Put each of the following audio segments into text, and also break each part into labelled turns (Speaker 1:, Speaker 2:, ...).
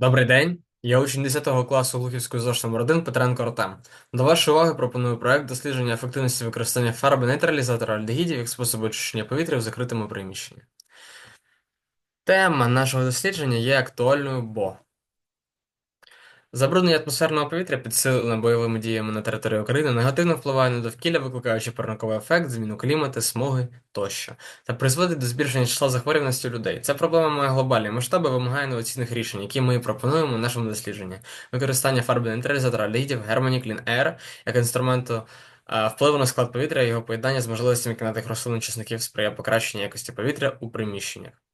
Speaker 1: Добрий день. Я учень 10 класу Глухівської ЗОШ номер 1 Петренко Артем. До вашої уваги пропоную проект дослідження ефективності використання фарби нейтралізатора альдегідів як способу очищення повітря в закритому приміщенні. Тема нашого дослідження є актуальною, бо забруднення атмосферного повітря, підсилене бойовими діями на території України, негативно впливає на довкілля, викликаючи парниковий ефект, зміну клімату, смоги тощо, та призводить до збільшення числа захворюваності людей. Ця проблема має глобальні масштаби вимагає інноваційних рішень, які ми пропонуємо в нашому дослідженні. Використання фарби альдегідів Germany Clean Air як інструменту впливу на склад повітря і його поєднання з можливостями кімнатних рослин учасників сприяє покращенню якості повітря у приміщеннях.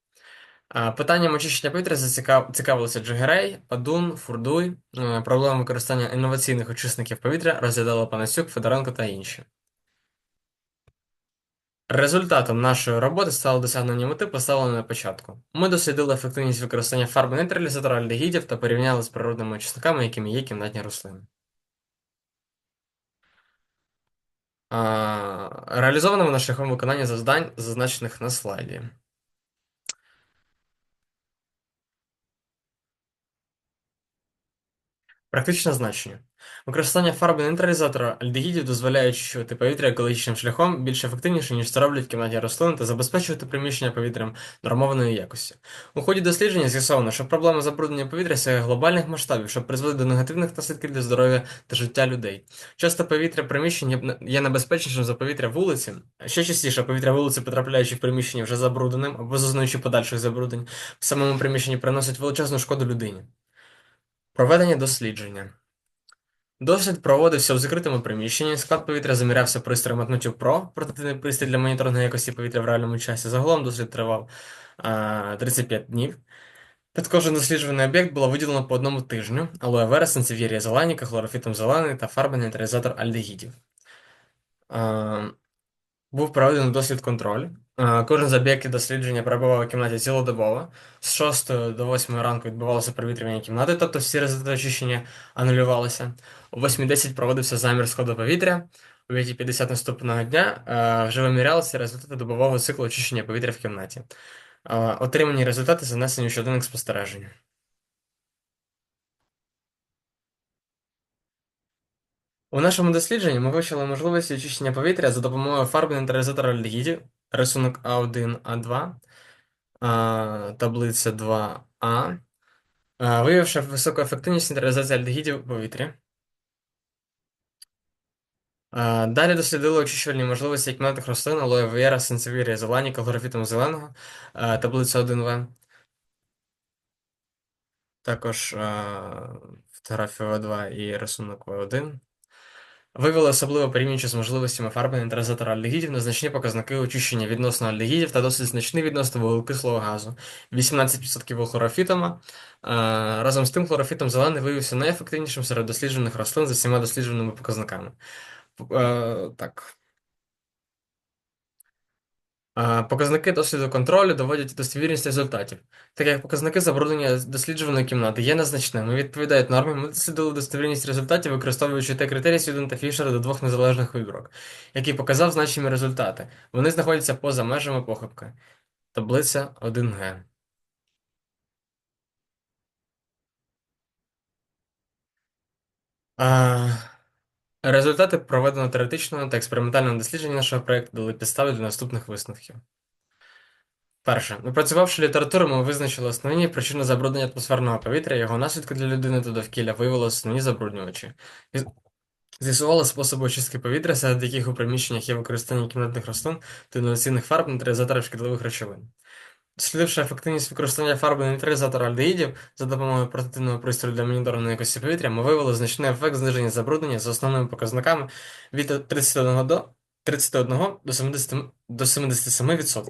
Speaker 1: Питанням очищення повітря зацікав... цікавилися Джигерей, Падун, Фурдуй. Е, використання інноваційних очисників повітря розглядали Панасюк, Федоренко та інші. Результатом нашої роботи стало досягнення мети, поставленої на початку. Ми дослідили ефективність використання фарби нейтралізатора альдегідів та порівняли з природними очисниками, якими є кімнатні рослини. Реалізовано воно шляхом виконання завдань, зазначених на слайді. Практичне значення. Використання фарби нейтралізатора альдегідів дозволяє очищувати повітря екологічним шляхом більш ефективніше, ніж це роблять в кімнаті рослин, та забезпечувати приміщення повітрям нормованої якості. У ході дослідження з'ясовано, що проблема забруднення повітря сягає глобальних масштабів, що призводить до негативних наслідків для здоров'я та життя людей. Часто повітря приміщень є- небезпечнішим за повітря вулиці. Ще частіше повітря вулиці, потрапляючи в приміщення вже забрудненим або зазнаючи подальших забруднень, в самому приміщенні приносить величезну шкоду людині. Проведення дослідження. Дослід проводився у закритому приміщенні. Склад повітря замірявся пристроєм Atmotive Pro, портативний пристрій для моніторингу якості повітря в реальному часі. Загалом дослід тривав а, 35 днів. Під кожен досліджуваний об'єкт було виділено по одному тижню: алоe вера, сенсевірія зеланіка, хлорофітом зелений та фарба нейтралізатор альдегідів. А, був проведений дослід контроль. Е, Кожен з об'єктів дослідження перебував у кімнаті цілодобово. З 6 до 8 ранку відбувалося провітрювання кімнати, тобто всі результати очищення анулювалися. О 8.10 проводився замір складу повітря. О 5.50 наступного дня е, вже вимірялися результати добового циклу очищення повітря в кімнаті. Е, Отримані результати занесені у щоденник спостереження. У нашому дослідженні ми вивчили можливості очищення повітря за допомогою фарби нейтралізатора альдегідів, рисунок А1, А2, таблиця 2А, виявивши високу ефективність нейтралізації альдегідів у повітрі. Далі дослідили очищувальні можливості кімнатних рослин, алоe вера, сенсевірія зелені, калорифітом зеленого, таблиця 1В. Також фотографія В2 і рисунок В1. Виявили особливо порівнюючи з можливостями фарби транзитора альдегідів незначні показники очищення відносно альдегідів та досить значний відносно вуглекислого газу 18% у хлорофітома. Е, Разом з тим, хлорофітом зелений виявився найефективнішим серед досліджених рослин за всіма дослідженими показниками. Е, Так. Показники досліду контролю доводять достовірність результатів. Так як показники забруднення досліджуваної кімнати є незначними, відповідають нормі, ми дослідили достовірність результатів, використовуючи те критерії Свіден та Фішера до двох незалежних вибірок, який показав значні результати. Вони знаходяться поза межами похибки. Таблиця 1Г. А, Результати проведеного теоретичного та експериментального дослідження нашого проєкту дали підстави для наступних висновків. Перше, опрацювавши літературу, ми визначили основні причини забруднення атмосферного повітря, його наслідки для людини та довкілля, виявили основні забруднювачі. З'яс- З'ясували способи очистки повітря, серед яких у приміщеннях є використання кімнатних рослин та інноваційних фарб нейтралізаторів шкідливих речовин. Дослідивши ефективність використання фарби нейтралізатора альдегідів за допомогою портативного пристрою для моніторингу якості повітря, ми виявили значний ефект зниження забруднення за основними показниками від 31 до 31 до 70 до 77%.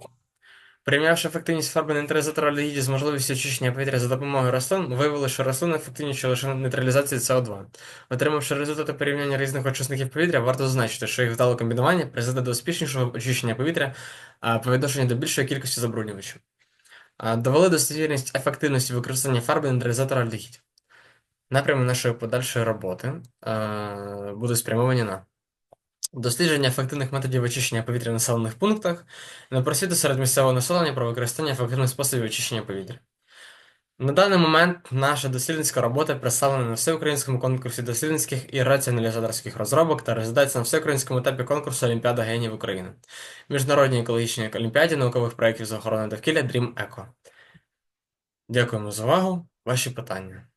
Speaker 1: Порівнявши ефективність фарби нейтралізатора альдегідів з можливістю очищення повітря за допомогою рослин, ми виявили, що рослини ефективніші лише нейтралізації СО2. Отримавши результати порівняння різних очисників повітря, варто зазначити, що їх вдале комбінування призведе до успішнішого очищення повітря по відношенню до більшої кількості забруднювачів. Довели достовірність ефективності використання фарби нейтралізатора альдегідів. Напрями нашої подальшої роботи е, будуть спрямовані на дослідження ефективних методів очищення повітря в населених пунктах, на просвіту серед місцевого населення про використання ефективних способів очищення повітря. На даний момент наша дослідницька робота представлена на всеукраїнському конкурсі дослідницьких і раціоналізаторських розробок та розглядається на всеукраїнському етапі конкурсу Олімпіада генів України, Міжнародній екологічній олімпіаді наукових проєктів з охорони довкілля Dream Eco. Дякуємо за увагу. Ваші питання.